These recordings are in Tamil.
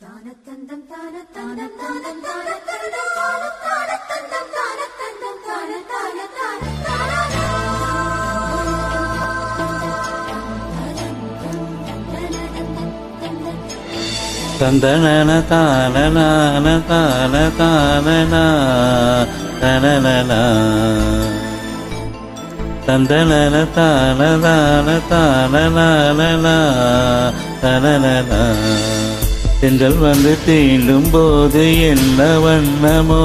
தானத்தந்தம் தானத்தந்தம் தானத்தந்தம் தானத்தந்தம் தானத்தந்தம் தானத்தந்தம் தானத்தந்தம் தந்தனன தான தானனா தனனனா. தந்தனன தானதான தானனானனா தனனனா. தென்றல் வந்து தீண்டும் போது என்ன வண்ணமோ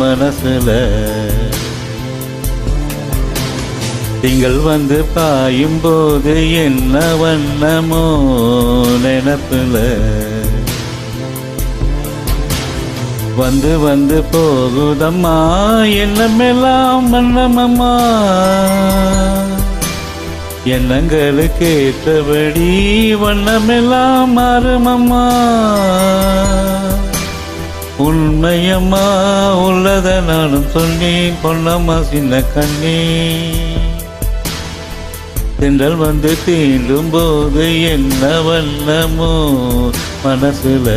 மனசுல? திங்கள் வந்து பாயும் போது என்ன வண்ணமோ நினப்புல? வந்து வந்து போகுதம்மா என்னமெல்லாம் வண்ணமம்மா. எண்ணங்களுக்கு ஏற்றபடி வண்ணமெல்லாம் மாறுமம்மா. உண்மையம்மா உள்ளத நானும் சொன்னேன் பொன்னம்மா சின்ன கண்ணே. தென்றல் வந்து தீண்டும் போது என்ன வண்ணமோ மனசுல.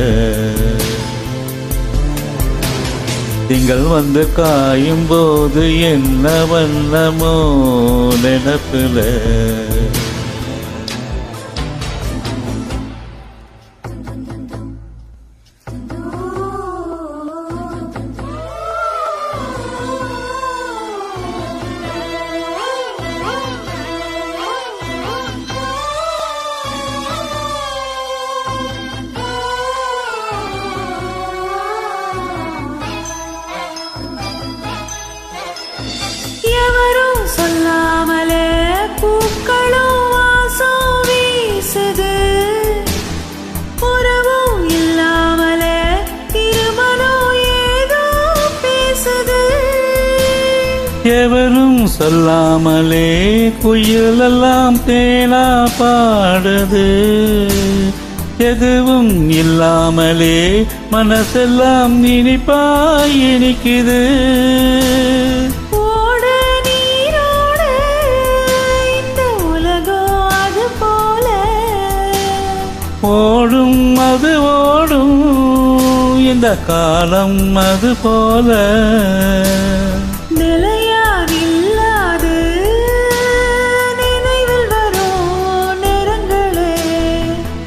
திங்கள் வந்து காயும் போது என்ன வண்ணமோ நினப்பில். எவரும் சொல்லாமலே குயிலெல்லாம் தேனா பாடுது. எதுவும் இல்லாமலே மனசெல்லாம் இனிப்பாய் இனிக்குது. ஓடும் அது ஓடும் இந்த காலம் அது போல.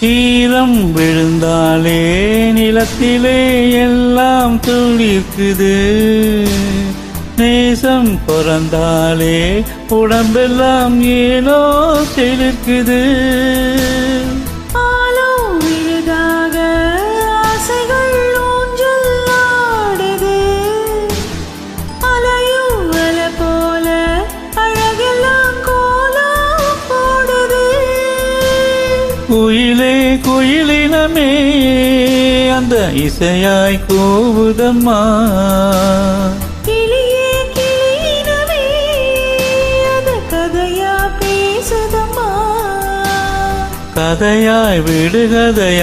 ஈரம் விழுந்தாலே நிலத்திலே எல்லாம் துளிர்க்குது. நேசம் பிறந்தாலே உடம்பெல்லாம் ஏனோ செலுக்குது குயிலே குயிலினமே அந்த இசையாய் கூவுதம்மா. கதையாய் விடுகதையாய்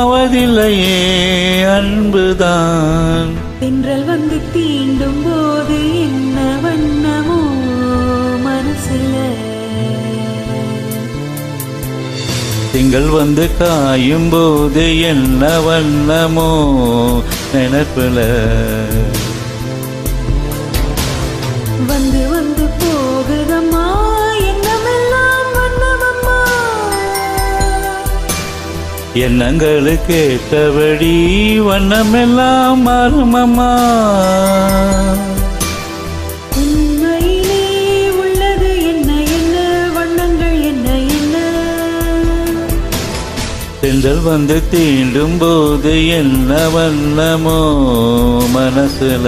அவதில்லையே அன்புதான். தென்றல் திங்கள் வந்து காயும் போது என்ன வண்ணமோ நினைப்புல. வந்து வந்து போகுதம்மா எண்ணங்களுக்கு ஏற்றபடி வண்ணமெல்லாம் மாறுமம்மா. தென்றல் வந்து தீண்டும் போது என்ன வண்ணமோ மனசுல?